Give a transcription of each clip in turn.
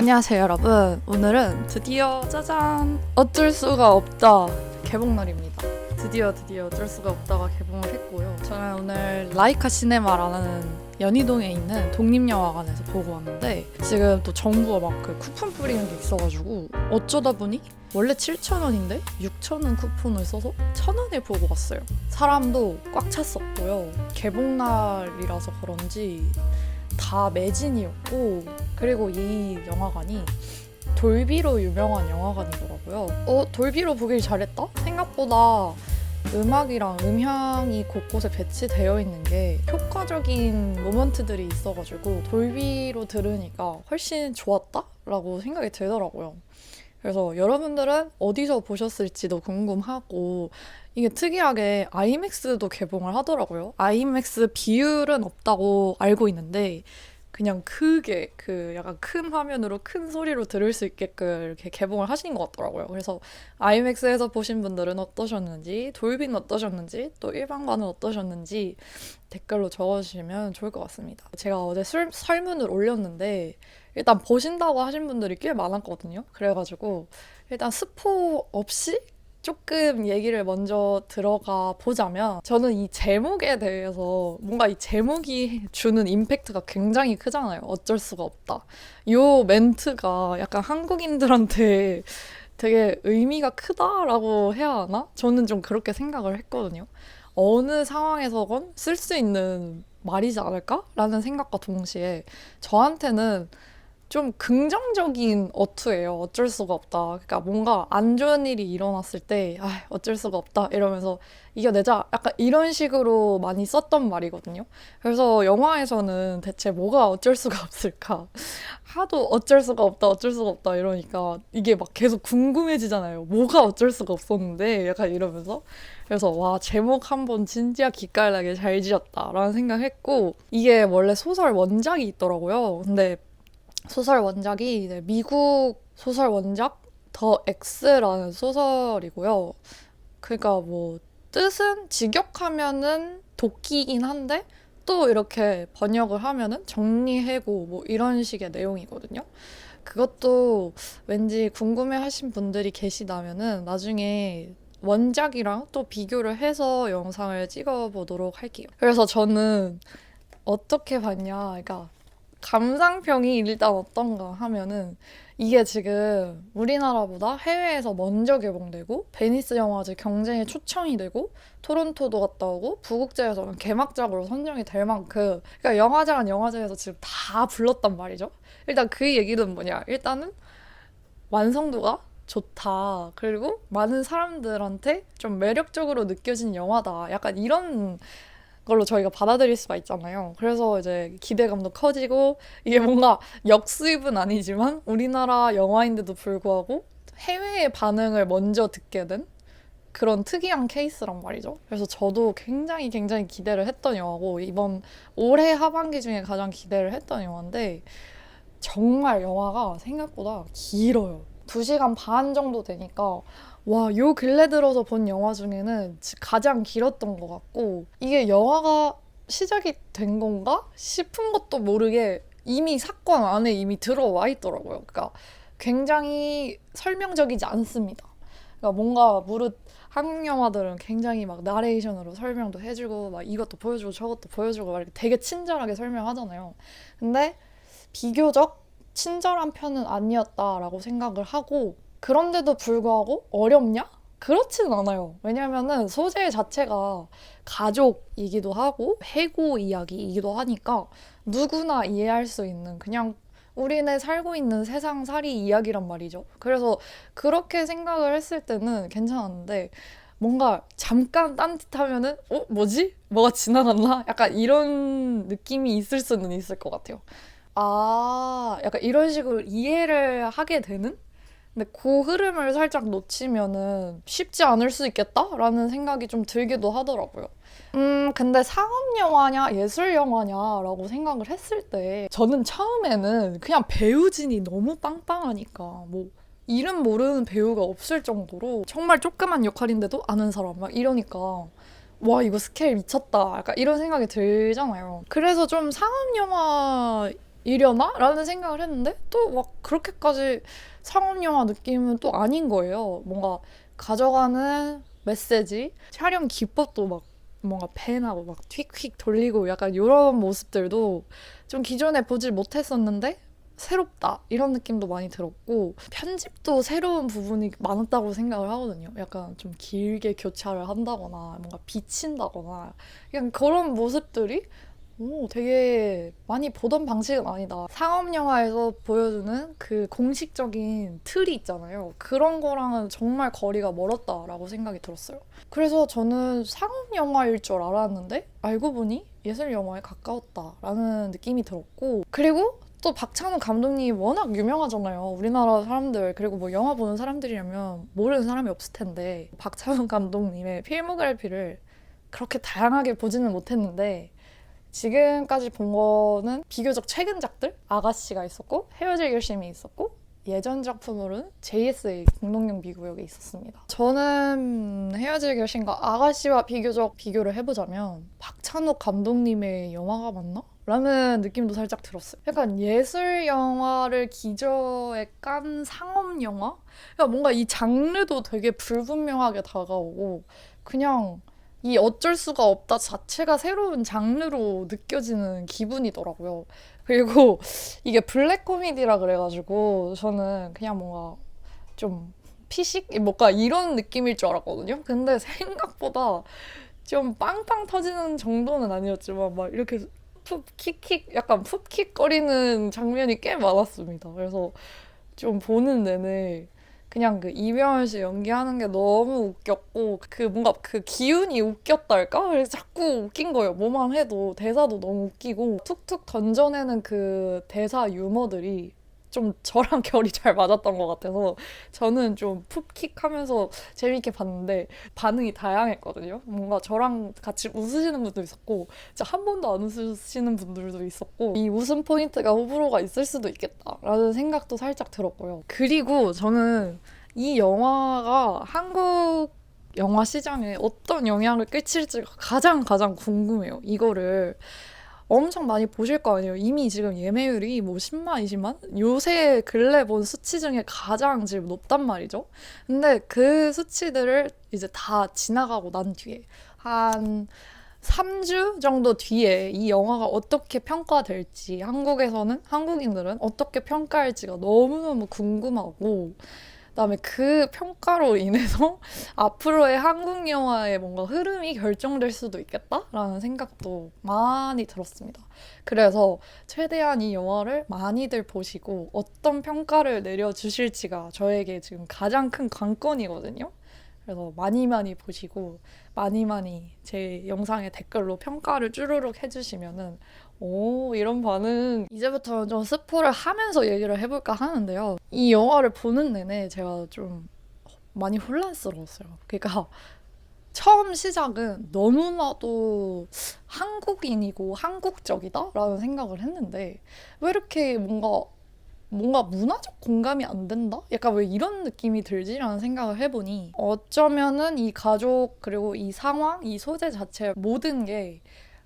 안녕하세요 여러분. 오늘은 드디어 짜잔. 어쩔 수가 없다. 개봉날입니다. 드디어 드디어 어쩔 수가 없다가 개봉을 했고요. 저는 오늘 라이카 시네마라는 연희동에 있는 독립영화관에서 보고 왔는데 지금 또 정부가 막 그 쿠폰 뿌리는 게 있어가지고 어쩌다 보니 원래 7,000원인데 6,000원 쿠폰을 써서 1,000원에 보고 왔어요. 사람도 꽉 찼었고요. 개봉날이라서 그런지 다 매진이었고 그리고 이 영화관이 돌비로 유명한 영화관이더라고요. 어 돌비로 보길 잘했다? 생각보다 음악이랑 음향이 곳곳에 배치되어 있는 게 효과적인 모먼트들이 있어가지고 돌비로 들으니까 훨씬 좋았다라고 생각이 들더라고요. 그래서 여러분들은 어디서 보셨을지도 궁금하고 이게 특이하게 아이맥스도 개봉을 하더라고요. 아이맥스 비율은 없다고 알고 있는데 그냥 크게 그 약간 큰 화면으로 큰 소리로 들을 수 있게끔 이렇게 개봉을 하신 것 같더라고요. 그래서 아이맥스에서 보신 분들은 어떠셨는지, 돌비는 어떠셨는지, 또 일반관은 어떠셨는지 댓글로 적어주시면 좋을 것 같습니다. 제가 어제 술, 설문을 올렸는데 일단 보신다고 하신 분들이 꽤 많았거든요. 그래가지고 일단 스포 없이 조금 얘기를 먼저 들어가 보자면 저는 이 제목에 대해서 뭔가 이 제목이 주는 임팩트가 굉장히 크잖아요. 어쩔 수가 없다. 요 멘트가 약간 한국인들한테 되게 의미가 크다라고 해야 하나? 저는 좀 그렇게 생각을 했거든요. 어느 상황에서건 쓸 수 있는 말이지 않을까라는 생각과 동시에 저한테는 좀 긍정적인 어투예요. 어쩔 수가 없다. 그러니까 뭔가 안 좋은 일이 일어났을 때, 아, 어쩔 수가 없다. 이러면서 이겨내자. 약간 이런 식으로 많이 썼던 말이거든요. 그래서 영화에서는 대체 뭐가 어쩔 수가 없을까? 하도 어쩔 수가 없다, 어쩔 수가 없다 이러니까 이게 막 계속 궁금해지잖아요. 뭐가 어쩔 수가 없었는데? 약간 이러면서. 그래서 와, 제목 한번 진짜 기깔나게 잘 지었다라는 생각했고, 이게 원래 소설 원작이 있더라고요. 근데 소설 원작이 이제 미국 소설 원작 더 X라는 소설이고요. 그러니까 뭐 뜻은 직역하면은 도끼긴 한데 또 이렇게 번역을 하면은 정리해고 뭐 이런 식의 내용이거든요. 그것도 왠지 궁금해 하신 분들이 계시다면은 나중에 원작이랑 또 비교를 해서 영상을 찍어 보도록 할게요. 그래서 저는 어떻게 봤냐. 그러니까 감상평이 일단 어떤가 하면은 이게 지금 우리나라보다 해외에서 먼저 개봉되고 베니스 영화제 경쟁에 초청이 되고 토론토도 갔다 오고 부국제에서 개막작으로 선정이 될 만큼 그러니까 영화제란 영화제에서 지금 다 불렀단 말이죠. 일단 그 얘기는 뭐냐? 일단은 완성도가 좋다. 그리고 많은 사람들한테 좀 매력적으로 느껴진 영화다. 약간 이런 걸로 저희가 받아들일 수가 있잖아요. 그래서 이제 기대감도 커지고 이게 뭔가 역수입은 아니지만 우리나라 영화인데도 불구하고 해외의 반응을 먼저 듣게 된 그런 특이한 케이스란 말이죠. 그래서 저도 굉장히 굉장히 기대를 했던 영화고 이번 올해 하반기 중에 가장 기대를 했던 영화인데 정말 영화가 생각보다 길어요. 2시간 반 정도 되니까 와, 요 근래 들어서 본 영화 중에는 가장 길었던 것 같고, 이게 영화가 시작이 된 건가 싶은 것도 모르게 이미 사건 안에 이미 들어와 있더라고요. 그러니까 굉장히 설명적이지 않습니다. 그러니까 뭔가 무릇 한국 영화들은 굉장히 막 나레이션으로 설명도 해주고 막 이것도 보여주고 저것도 보여주고 막 이렇게 되게 친절하게 설명하잖아요. 근데 비교적 친절한 편은 아니었다라고 생각을 하고 그런데도 불구하고 어렵냐? 그렇진 않아요. 왜냐면은 소재 자체가 가족이기도 하고 해고 이야기이기도 하니까 누구나 이해할 수 있는 그냥 우리네 살고 있는 세상 살이 이야기란 말이죠. 그래서 그렇게 생각을 했을 때는 괜찮았는데 뭔가 잠깐 딴짓하면은 어 뭐지 뭐가 지나갔나 약간 이런 느낌이 있을 수는 있을 것 같아요. 아 약간 이런 식으로 이해를 하게 되는 근데 그 흐름을 살짝 놓치면은 쉽지 않을 수 있겠다라는 생각이 좀 들기도 하더라고요. 음, 근데 상업 영화냐 예술 영화냐라고 생각을 했을 때 저는 처음에는 그냥 배우진이 너무 빵빵하니까 뭐 이름 모르는 배우가 없을 정도로 정말 조그만 역할인데도 아는 사람 막 이러니까 와 이거 스케일 미쳤다 약간 이런 생각이 들잖아요. 그래서 좀 상업 영화 이려나? 라는 생각을 했는데 또 막 그렇게까지 상업 영화 느낌은 또 아닌 거예요. 뭔가 가져가는 메시지, 촬영 기법도 막 뭔가 팬하고 막 휙휙 돌리고 약간 이런 모습들도 좀 기존에 보질 못했었는데 새롭다 이런 느낌도 많이 들었고 편집도 새로운 부분이 많았다고 생각을 하거든요. 약간 좀 길게 교차를 한다거나 뭔가 비친다거나 그냥 그런 모습들이 오, 되게 많이 보던 방식은 아니다. 상업 영화에서 보여주는 그 공식적인 틀이 있잖아요. 그런 거랑은 정말 거리가 멀었다라고 생각이 들었어요. 그래서 저는 상업 영화일 줄 알았는데 알고 보니 예술 영화에 가까웠다라는 느낌이 들었고 그리고 또 박찬욱 감독님 워낙 유명하잖아요. 우리나라 사람들 그리고 뭐 영화 보는 사람들이라면 모르는 사람이 없을 텐데 박찬욱 감독님의 필모그래피를 그렇게 다양하게 보지는 못했는데 지금까지 본 거는 비교적 최근작들 아가씨가 있었고 헤어질 결심이 있었고 예전 작품으로는 JSA 공동령 미구역이 있었습니다. 저는 헤어질 결심과 아가씨와 비교적 비교를 해보자면 박찬욱 감독님의 영화가 맞나? 라는 느낌도 살짝 들었어요. 약간 예술 영화를 기저에 깐 상업 영화? 그러니까 뭔가 이 장르도 되게 불분명하게 다가오고 그냥 이 어쩔 수가 없다 자체가 새로운 장르로 느껴지는 기분이더라고요. 그리고 이게 블랙 코미디라 그래가지고 저는 그냥 뭔가 좀 피식? 뭔가 이런 느낌일 줄 알았거든요. 근데 생각보다 좀 빵빵 터지는 정도는 아니었지만 막 이렇게 푹 킥킥 약간 푹킥거리는 장면이 꽤 많았습니다. 그래서 좀 보는 내내 그냥 그 이병헌 씨 연기하는 게 너무 웃겼고 그 뭔가 그 기운이 웃겼달까? 그래서 자꾸 웃긴 거예요. 뭐만 해도 대사도 너무 웃기고 툭툭 던져내는 그 대사 유머들이 좀 저랑 결이 잘 맞았던 것 같아서 저는 좀 푹킥하면서 재밌게 봤는데 반응이 다양했거든요. 뭔가 저랑 같이 웃으시는 분도 있었고 진짜 한 번도 안 웃으시는 분들도 있었고 이 웃음 포인트가 호불호가 있을 수도 있겠다라는 생각도 살짝 들었고요. 그리고 저는 이 영화가 한국 영화 시장에 어떤 영향을 끼칠지가 가장 가장 궁금해요. 이거를 엄청 많이 보실 거 아니에요. 이미 지금 예매율이 뭐 10만, 20만? 요새 근래 본 수치 중에 가장 지금 높단 말이죠. 근데 그 수치들을 이제 다 지나가고 난 뒤에 한 3주 정도 뒤에 이 영화가 어떻게 평가될지 한국에서는 한국인들은 어떻게 평가할지가 너무너무 궁금하고 그다음에 그 평가로 인해서 앞으로의 한국 영화의 뭔가 흐름이 결정될 수도 있겠다라는 생각도 많이 들었습니다. 그래서 최대한 이 영화를 많이들 보시고 어떤 평가를 내려주실지가 저에게 지금 가장 큰 관건이거든요. 그래서 많이 많이 보시고 많이 많이 제 영상에 댓글로 평가를 쭈루룩 해주시면은 오, 이런 반응. 이제부터는 좀 스포를 하면서 얘기를 해볼까 하는데요. 이 영화를 보는 내내 제가 좀 많이 혼란스러웠어요. 그러니까 처음 시작은 너무나도 한국인이고 한국적이다라는 생각을 했는데 왜 이렇게 뭔가 뭔가 문화적 공감이 안 된다? 약간 왜 이런 느낌이 들지라는 생각을 해보니 어쩌면은 이 가족 그리고 이 상황, 이 소재 자체 모든 게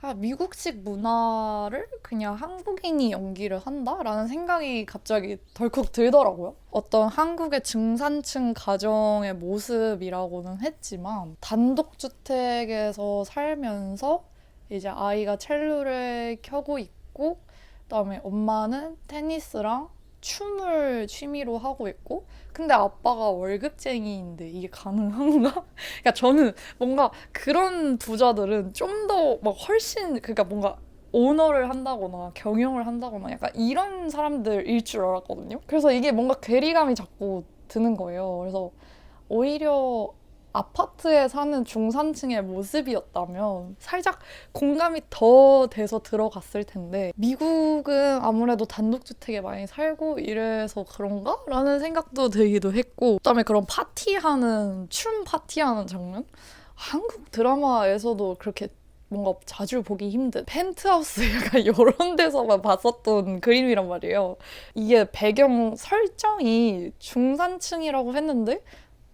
아, 미국식 문화를 그냥 한국인이 연기를 한다라는 생각이 갑자기 덜컥 들더라고요. 어떤 한국의 중산층 가정의 모습이라고는 했지만 단독주택에서 살면서 이제 아이가 첼로를 켜고 있고 그다음에 엄마는 테니스랑 춤을 취미로 하고 있고 근데 아빠가 월급쟁이인데 이게 가능한가? 그러니까 저는 뭔가 그런 부자들은 좀 더 막 훨씬 그러니까 뭔가 오너를 한다거나 경영을 한다거나 약간 이런 사람들일 줄 알았거든요. 그래서 이게 뭔가 괴리감이 자꾸 드는 거예요. 그래서 오히려 아파트에 사는 중산층의 모습이었다면 살짝 공감이 더 돼서 들어갔을 텐데 미국은 아무래도 단독주택에 많이 살고 이래서 그런가? 라는 생각도 들기도 했고 그다음에 그런 파티하는 춤 파티하는 장면? 한국 드라마에서도 그렇게 뭔가 자주 보기 힘든 펜트하우스 약간 이런 데서만 봤었던 그림이란 말이에요. 이게 배경 설정이 중산층이라고 했는데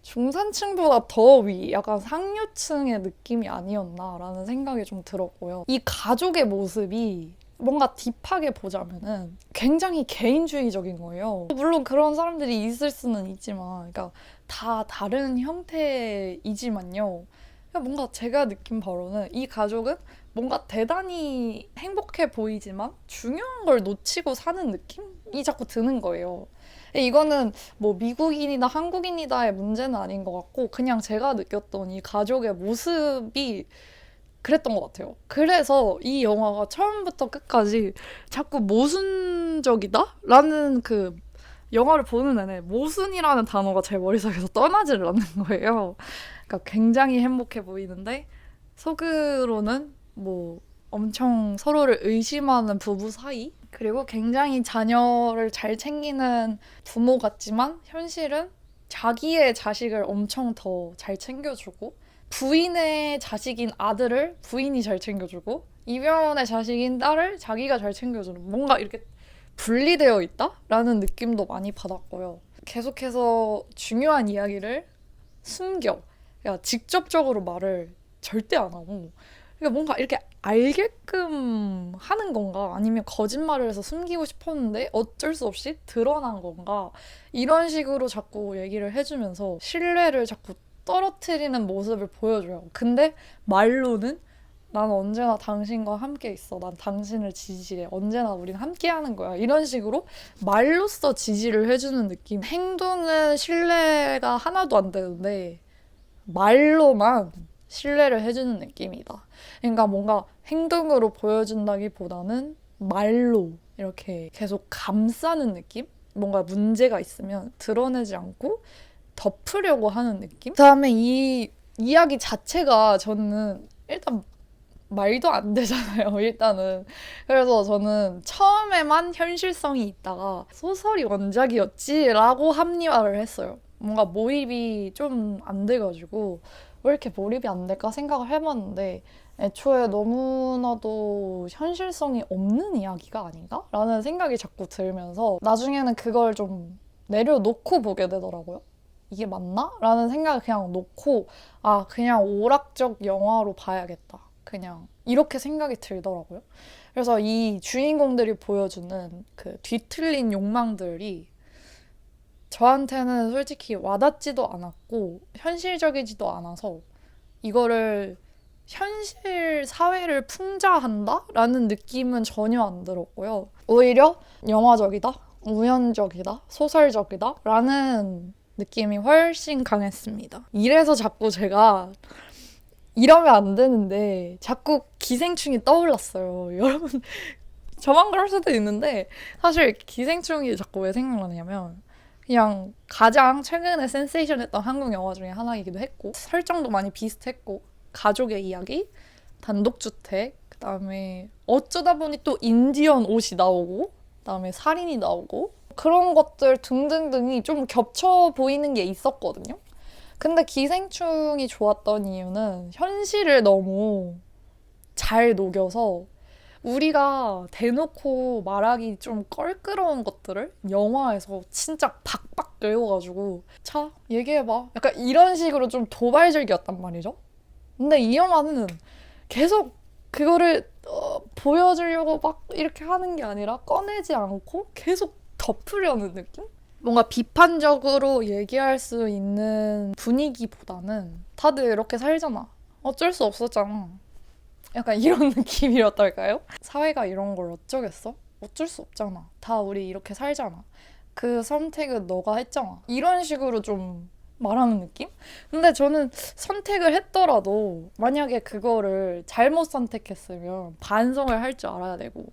중산층보다 더 위, 약간 상류층의 느낌이 아니었나라는 생각이 좀 들었고요. 이 가족의 모습이 뭔가 딥하게 보자면은 굉장히 개인주의적인 거예요. 물론 그런 사람들이 있을 수는 있지만, 그러니까 다 다른 형태이지만요. 그러니까 뭔가 제가 느낀 바로는 이 가족은 뭔가 대단히 행복해 보이지만 중요한 걸 놓치고 사는 느낌이 자꾸 드는 거예요. 이거는 뭐 미국인이다 한국인이다의 문제는 아닌 것 같고 그냥 제가 느꼈던 이 가족의 모습이 그랬던 것 같아요. 그래서 이 영화가 처음부터 끝까지 자꾸 모순적이다? 라는 그 영화를 보는 내내 모순이라는 단어가 제 머릿속에서 떠나지를 않는 거예요. 그러니까 굉장히 행복해 보이는데 속으로는 뭐 엄청 서로를 의심하는 부부 사이? 그리고 굉장히 자녀를 잘 챙기는 부모 같지만 현실은 자기의 자식을 엄청 더 잘 챙겨주고 부인의 자식인 아들을 부인이 잘 챙겨주고 이병헌의 자식인 딸을 자기가 잘 챙겨주는 뭔가 이렇게 분리되어 있다라는 느낌도 많이 받았고요. 계속해서 중요한 이야기를 숨겨, 그러니까 직접적으로 말을 절대 안 하고. 그러니까 뭔가 이렇게 알게끔 하는 건가 아니면 거짓말을 해서 숨기고 싶었는데 어쩔 수 없이 드러난 건가 이런 식으로 자꾸 얘기를 해주면서 신뢰를 자꾸 떨어뜨리는 모습을 보여줘요. 근데 말로는 난 언제나 당신과 함께 있어. 난 당신을 지지해. 언제나 우린 함께 하는 거야. 이런 식으로 말로써 지지를 해주는 느낌. 행동은 신뢰가 하나도 안 되는데 말로만 신뢰를 해주는 느낌이다. 그러니까 뭔가 행동으로 보여준다기보다는 말로 이렇게 계속 감싸는 느낌? 뭔가 문제가 있으면 드러내지 않고 덮으려고 하는 느낌? 그 다음에 이 이야기 자체가 저는 일단 말도 안 되잖아요, 일단은. 그래서 저는 처음에만 현실성이 있다가 소설이 원작이었지라고 합리화를 했어요. 뭔가 몰입이 좀 안 돼가지고 왜 이렇게 몰입이 안 될까 생각을 해봤는데 애초에 너무나도 현실성이 없는 이야기가 아닌가? 라는 생각이 자꾸 들면서 나중에는 그걸 좀 내려놓고 보게 되더라고요. 이게 맞나? 라는 생각을 그냥 놓고 아 그냥 오락적 영화로 봐야겠다. 그냥 이렇게 생각이 들더라고요. 그래서 이 주인공들이 보여주는 그 뒤틀린 욕망들이 저한테는 솔직히 와닿지도 않았고 현실적이지도 않아서 이거를 현실 사회를 풍자한다라는 느낌은 전혀 안 들었고요. 오히려 영화적이다, 우연적이다, 소설적이다라는 느낌이 훨씬 강했습니다. 이래서 자꾸 제가 이러면 안 되는데 자꾸 기생충이 떠올랐어요. 여러분 저만 그럴 수도 있는데 사실 기생충이 자꾸 왜 생각나냐면 그냥 가장 최근에 센세이션했던 한국 영화 중에 하나이기도 했고 설정도 많이 비슷했고 가족의 이야기, 단독주택, 그다음에 어쩌다 보니 또 인디언 옷이 나오고 그다음에 살인이 나오고 그런 것들 등등등이 좀 겹쳐 보이는 게 있었거든요. 근데 기생충이 좋았던 이유는 현실을 너무 잘 녹여서 우리가 대놓고 말하기 좀 껄끄러운 것들을 영화에서 진짜 박박 외워가지고 자 얘기해봐 약간 이런 식으로 좀 도발적이었단 말이죠 근데 이 영화는 계속 그거를 어, 보여주려고 막 이렇게 하는 게 아니라 꺼내지 않고 계속 덮으려는 느낌? 뭔가 비판적으로 얘기할 수 있는 분위기보다는 다들 이렇게 살잖아. 어쩔 수 없었잖아. 약간 이런 느낌이었달까요? 사회가 이런 걸 어쩌겠어? 어쩔 수 없잖아. 다 우리 이렇게 살잖아. 그 선택은 너가 했잖아. 이런 식으로 좀 말하는 느낌? 근데 저는 선택을 했더라도 만약에 그거를 잘못 선택했으면 반성을 할 줄 알아야 되고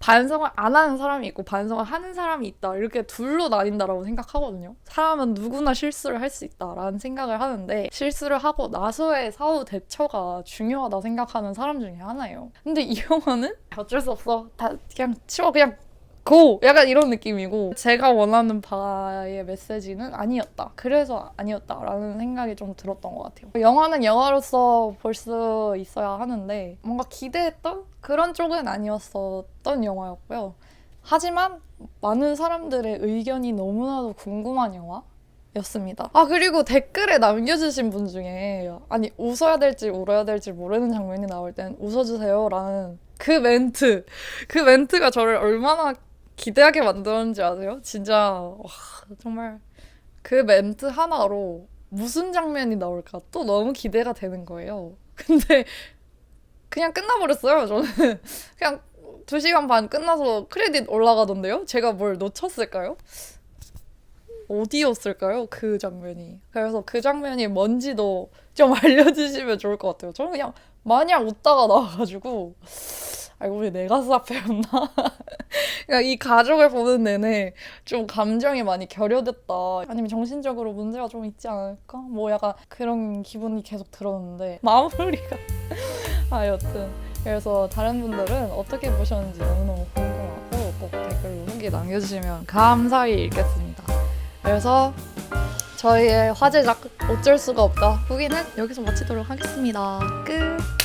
반성을 안 하는 사람이 있고 반성을 하는 사람이 있다 이렇게 둘로 나뉜다라고 생각하거든요. 사람은 누구나 실수를 할 수 있다라는 생각을 하는데 실수를 하고 나서의 사후 대처가 중요하다 생각하는 사람 중에 하나예요. 근데 이 영화는 어쩔 수 없어. 다 그냥 치워 그냥 고! 약간 이런 느낌이고 제가 원하는 바의 메시지는 아니었다. 그래서 아니었다라는 생각이 좀 들었던 것 같아요. 영화는 영화로서 볼 수 있어야 하는데 뭔가 기대했던 그런 쪽은 아니었었던 영화였고요. 하지만 많은 사람들의 의견이 너무나도 궁금한 영화 였습니다. 아 그리고 댓글에 남겨주신 분 중에 아니 웃어야 될지 울어야 될지 모르는 장면이 나올 땐 웃어주세요라는 그 멘트 그 멘트가 저를 얼마나 기대하게 만들었는지 아세요? 진짜 와, 정말 그 멘트 하나로 무슨 장면이 나올까 또 너무 기대가 되는 거예요. 근데 그냥 끝나버렸어요. 저는 그냥 2시간 반 끝나서 크레딧 올라가던데요? 제가 뭘 놓쳤을까요? 어디였을까요? 그 장면이. 그래서 그 장면이 뭔지도 좀 알려주시면 좋을 것 같아요. 저는 그냥 마냥 웃다가 나와가지고 아 이거 왜 내가 사페였나? 그러니까 이 가족을 보는 내내 좀 감정이 많이 결여됐다. 아니면 정신적으로 문제가 좀 있지 않을까? 뭐 약간 그런 기분이 계속 들었는데 마무리가 아 여튼 그래서 다른 분들은 어떻게 보셨는지 너무너무 궁금하고 꼭 댓글로 후기 남겨주시면 감사히 읽겠습니다. 그래서 저희의 화제작 어쩔 수가 없다 후기는 여기서 마치도록 하겠습니다. 끝.